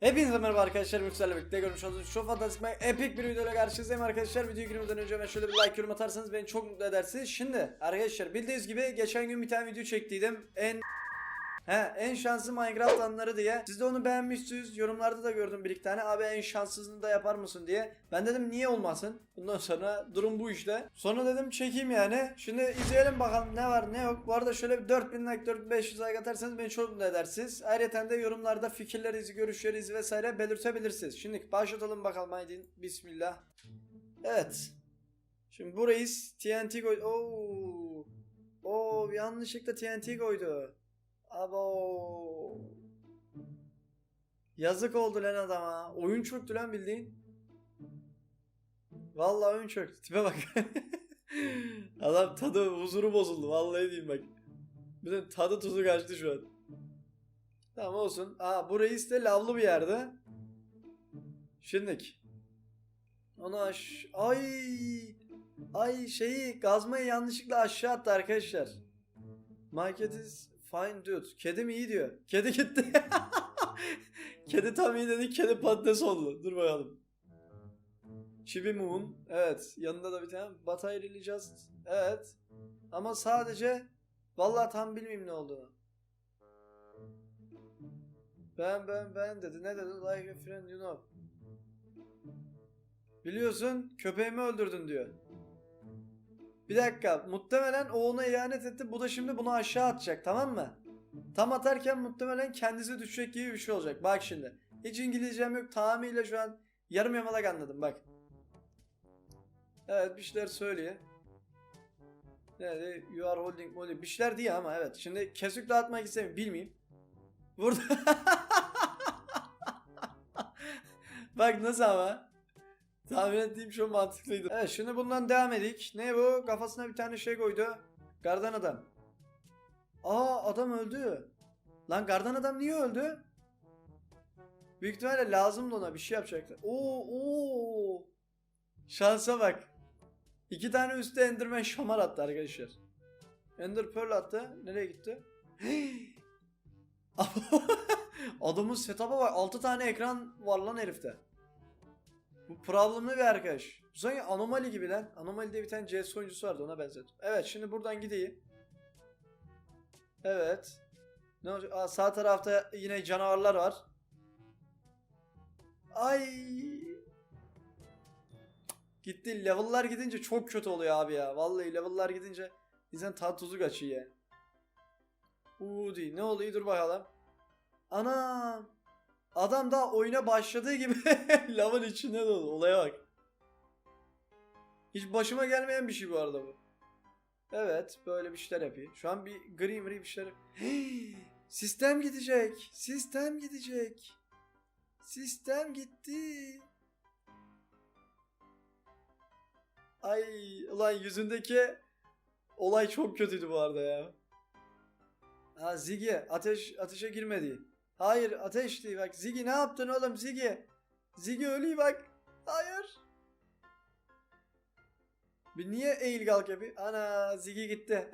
Hepinize merhaba arkadaşlar Müksel'le birlikte görmüş olduğunuz şu fantastik epik bir videoyla karşınızdayım arkadaşlar. Videoyu girmeden önce hemen şöyle bir like yorum atarsanız beni çok mutlu edersiniz. Şimdi arkadaşlar bildiğiniz gibi geçen gün bir tane video çektiydim. En He en şanslı Minecraft anları diye. Siz de onu beğenmişsiniz. Yorumlarda da gördüm bir iki tane. Abi en şanssızını da yapar mısın diye. Ben dedim niye olmasın? Bundan sonra durum bu işte. Sonra dedim çekeyim yani. Şimdi izleyelim bakalım ne var ne yok. Bu arada şöyle bir 4000 like 4500 like atarsanız beni çok mutlu edersiniz. Ayrıca de yorumlarda fikirlerinizi, görüşlerinizi vesaire belirtebilirsiniz. Şimdi başlatalım bakalım haydi. Bismillah. Evet. Şimdi bu reis TNT koydu. Oo. Oo yanlışlıkla TNT koydu. Abo. Yazık oldu lan adama. Oyun çöktü lan bildiğin. Vallahi oyun çöktü. Tipe bak. Adam tadı huzuru bozuldu. Vallahi diyeyim bak. Bütün tadı tuzu kaçtı şu an. Tamam olsun. Aa bu reis de lavlı bir yerde. Şimdik. Onu aş... Ay! Ay şeyi gazmayı yanlışlıkla aşağı attı arkadaşlar. Market is fine dude. Kedim iyi diyor. Kedi gitti. kedi tam iyi dedi. Kedi patates oldu. Dur bakalım. Chibi Moon. Evet. Yanında da bir tane. But I really just. Evet. Ama sadece vallahi tam bilmiyorum ne olduğunu. Ben ben ben dedi. Ne dedi? Like a friend you know. Biliyorsun köpeğimi öldürdün diyor. Bir dakika. Muhtemelen o ona ihanet etti. Bu da şimdi bunu aşağı atacak tamam mı? Tam atarken muhtemelen kendisi düşecek gibi bir şey olacak. Bak şimdi. Hiç İngilizcem yok. Tamamıyla şu an yarım yamalak anladım bak. Evet bir şeyler söylüyor. Nerede? You are holding molly. Bir şeyler diyor ama evet. Şimdi kesik dağıtmak istemiyorum. Bilmeyeyim. Burada. bak nasıl ama. Tahmin ettiğim şu mantıklıydı. Evet şimdi bundan devam edik. Ne bu? Kafasına bir tane şey koydu. Gardan adam. Aa adam öldü. Lan gardan adam niye öldü? Büyük ihtimalle lazımdı ona bir şey yapacaktı. Oo oo. Şansa bak. İki tane üstte Enderman şamar attı arkadaşlar. Ender Pearl attı. Nereye gitti? Adamın setup'a bak. 6 tane ekran var lan herifte. Bu problemli bir arkadaş. Bu sanki anomali gibi lan. Anomali diye bir tane CS oyuncusu vardı ona benzedim. Evet şimdi buradan gideyim. Evet. Ne olacak? Aa, sağ tarafta yine canavarlar var. Ay. Gitti. Level'lar gidince çok kötü oluyor abi ya. Vallahi level'lar gidince insan tat tuzu kaçıyor yani. Uuu değil. Ne oluyor? Dur bakalım. Anam. Adam daha oyuna başladığı gibi lavın içinde dolu. Olaya bak. Hiç başıma gelmeyen bir şey bu arada bu. Evet böyle bir şeyler yapıyor. Şu an bir gri mri bir şeyler Sistem gidecek. Sistem gidecek. Sistem gitti. Ay ulan yüzündeki olay çok kötüydü bu arada ya. Ha Ziggy ateş ateşe girmedi. Hayır ateş değil bak. Ziggy ne yaptın oğlum Ziggy? Ziggy ölüyor bak. Hayır. Bir niye eğil kalk yapıyor? Ana Ziggy gitti.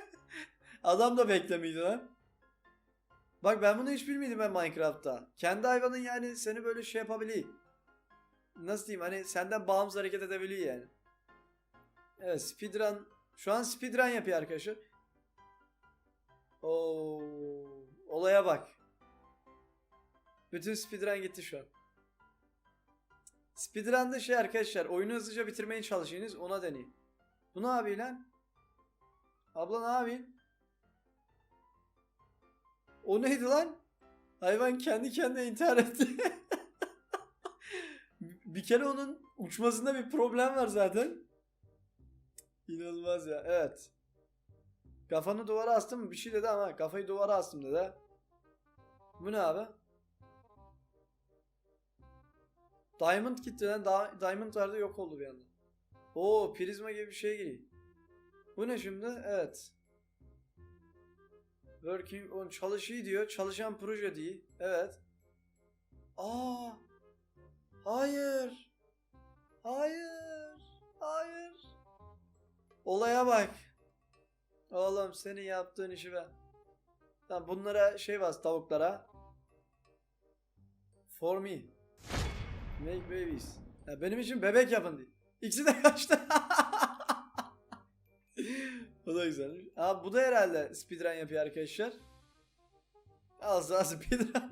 Adam da beklemiydi lan. Bak ben bunu hiç bilmiyordum ben Minecraft'ta. Kendi hayvanın yani seni böyle şey yapabiliyor. Nasıl diyeyim hani senden bağımsız hareket edebiliyor yani. Evet speedrun. Şu an speedrun yapıyor arkadaşlar. Oo, olaya bak. Bütün speedrun gitti şu an. Speedrun'da şey arkadaşlar oyunu hızlıca bitirmeye çalışıyorsunuz ona deneyin. Bu ne yapıyor lan? Abla ne yapıyorsun? O neydi lan? Hayvan kendi kendine intihar etti. bir kere onun uçmasında bir problem var zaten. İnanılmaz ya. Evet. Kafanı duvara astım mı? Bir şey dedi ama kafayı duvara astım dedi. Bu ne abi? Diamond gitti lan. Da Diamond vardı yok oldu bir anda. Oo prizma gibi bir şey geliyor. Bu ne şimdi? Evet. Working on çalışıyor diyor. Çalışan proje değil. Evet. Aa. Hayır. Hayır. Hayır. Olaya bak. Oğlum senin yaptığın işi ben. Tamam bunlara şey bas tavuklara. For me. Make babies. Ya benim için bebek yapın diye. İkisi de kaçtı. bu da güzel. Abi bu da herhalde speedrun yapıyor arkadaşlar. Az daha speedrun.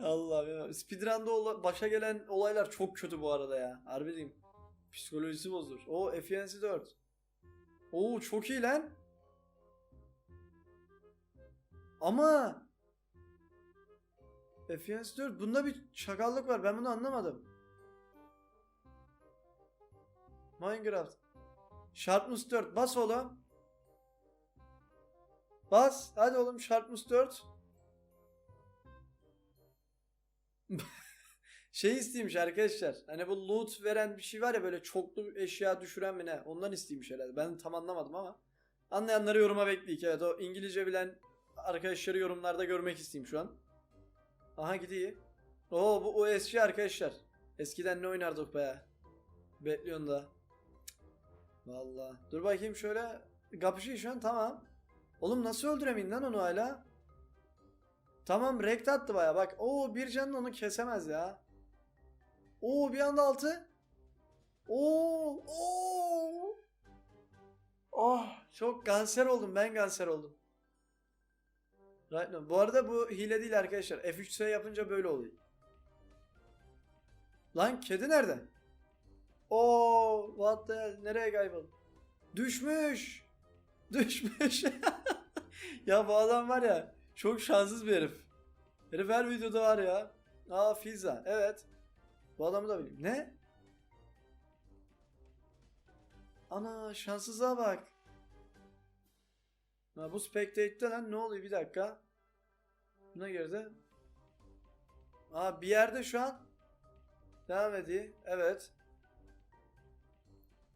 Allah'ım ya. Speedrun'da ola- başa gelen olaylar çok kötü bu arada ya. Harbi diyeyim. Psikolojisi bozulur. O efficiency 4. Oo çok iyi lan. Ama Efficiency 4 bunda bir çakallık var. Ben bunu anlamadım. Minecraft. Sharpness 4. Bas oğlum. Bas. Hadi oğlum Sharpness 4. şey isteymiş arkadaşlar. Hani bu loot veren bir şey var ya böyle çoklu eşya düşüren mi ne? Ondan isteymiş herhalde. Ben tam anlamadım ama. Anlayanları yoruma bekleyik. Evet o İngilizce bilen arkadaşları yorumlarda görmek isteyeyim şu an. Aha gidiyor. Oo bu o eski arkadaşlar. Eskiden ne oynardık be. Bekliyorsun da. Vallahi. Dur bakayım şöyle. Kapışıyor şu an tamam. Oğlum nasıl öldüremeyin lan onu hala? Tamam rekt attı baya bak. Oo bir canın onu kesemez ya. Oo bir anda altı. Oo oo. Oh çok kanser oldum ben kanser oldum. Right now. Bu arada bu hile değil arkadaşlar. F3S yapınca böyle oluyor. Lan kedi nerede? Oo, what the hell? Nereye kayboldu? Düşmüş. Düşmüş. ya bu adam var ya çok şanssız bir herif. Herif her videoda var ya. Aa Fiza. Evet. Bu adamı da bileyim. Ne? Ana şanssızlığa bak. Ha, bu spectate'de lan ne oluyor bir dakika. Buna girdi. Aa bir yerde şu an. Devam ediyor. Evet.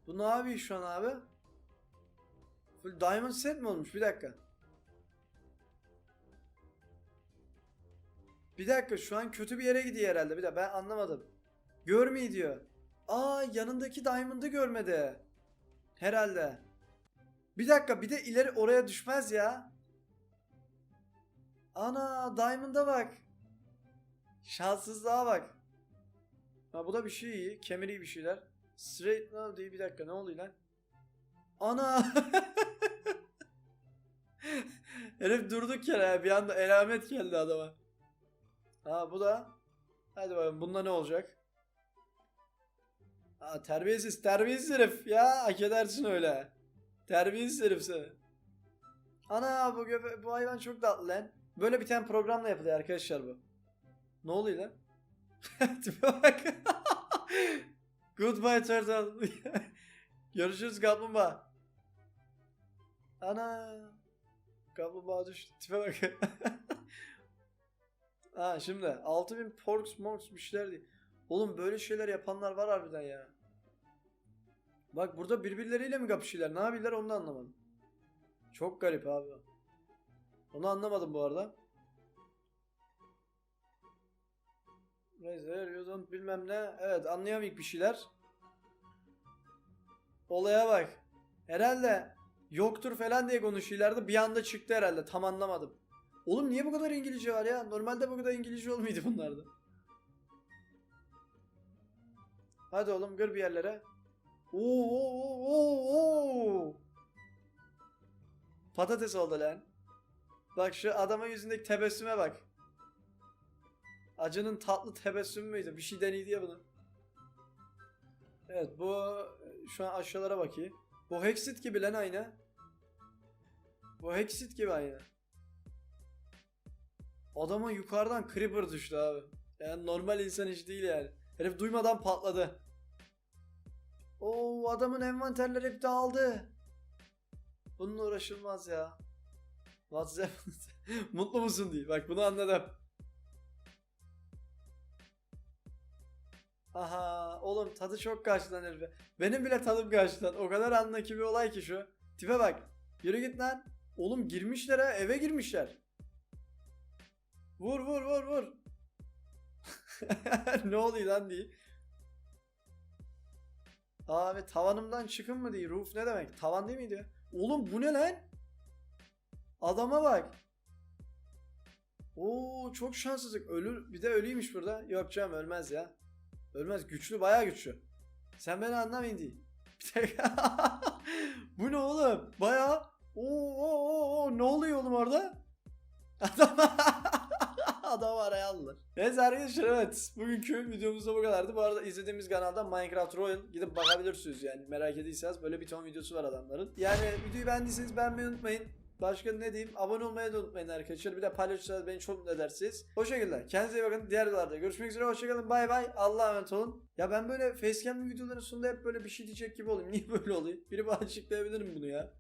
Bu ne yapıyor şu an abi? Full diamond set mi olmuş? Bir dakika. Bir dakika şu an kötü bir yere gidiyor herhalde. Bir dakika ben anlamadım. Görmeyi diyor. Aa yanındaki diamond'ı görmedi. Herhalde. Bir dakika bir de ileri oraya düşmez ya. Ana Diamond'a bak. Şanssızlığa bak. Ha bu da bir şey iyi. Kemeri bir şeyler. Straight now diye bir dakika ne oluyor lan? Ana. Herif durduk yere bir anda elamet geldi adama. Ha bu da. Hadi bakalım bunda ne olacak? Ha terbiyesiz terbiyesiz herif ya hak edersin öyle. Terbiyesiz herif seni. Ana bu göbe bu hayvan çok tatlı lan. Böyle bir tane programla yapılıyor arkadaşlar bu. Ne oluyor lan? Tipe bak. Goodbye turtle. Görüşürüz kaplumbağa. Ana. Kaplumbağa düştü. Tipe bak. ha şimdi 6000 porks morks bir şeyler değil. Oğlum böyle şeyler yapanlar var harbiden ya. Bak burada birbirleriyle mi kapışıyorlar? Ne yapıyorlar onu da anlamadım. Çok garip abi. Onu anlamadım bu arada. You don't bilmem ne. Evet anlayamık bir şeyler. Olaya bak. Herhalde yoktur falan diye konuşuyorlardı. Bir anda çıktı herhalde. Tam anlamadım. Oğlum niye bu kadar İngilizce var ya? Normalde bu kadar İngilizce olmuyordu bunlarda. Hadi oğlum gır bir yerlere. Oo, oo, oo. Patates oldu lan. Bak şu adamın yüzündeki tebessüme bak. Acının tatlı tebessümü müydü? Bir şey deneydi ya bunu. Evet bu şu an aşağılara bakayım. Bu Hexit gibi lan aynı. Bu Hexit gibi aynı. Adama yukarıdan creeper düştü abi. Yani normal insan iş değil yani. Herif duymadan patladı. Oo adamın envanterleri hep dağıldı. Bununla uğraşılmaz ya. WhatsApp mutlu musun diye. Bak bunu anladım. Aha oğlum tadı çok kaçtı lan herife. Benim bile tadım kaçtı lan. O kadar anlaki bir olay ki şu. Tipe bak. Yürü git lan. Oğlum girmişler ha eve girmişler. Vur vur vur vur. ne oluyor lan diye. Abi tavanımdan çıkın mı diye. Roof ne demek? Tavan değil miydi? Oğlum bu ne lan? Adama bak. Oo çok şanssızlık. Ölür bir de ölüymüş burada. Yok canım ölmez ya. Ölmez güçlü bayağı güçlü. Sen beni anlamayın değil. Bir dakika. Bu ne oğlum? Bayağı Oo, oo, oo, ne oluyor oğlum orada? Adam araya aldılar. Neyse arkadaşlar evet. Bugünkü videomuz da bu kadardı. Bu arada izlediğimiz kanalda Minecraft Royal gidip bakabilirsiniz yani. Merak ediyseniz böyle bir ton videosu var adamların. Yani videoyu beğendiyseniz beğenmeyi unutmayın. Başka ne diyeyim? Abone olmayı da unutmayın arkadaşlar. Bir de paylaşırsanız beni çok mutlu edersiniz. O şekilde. Kendinize iyi bakın. Diğer videolarda görüşmek üzere. Hoşçakalın. Bay bay. Allah'a emanet olun. Ya ben böyle facecam videoların sonunda hep böyle bir şey diyecek gibi olayım. Niye böyle oluyor? Biri bana açıklayabilir mi bunu ya?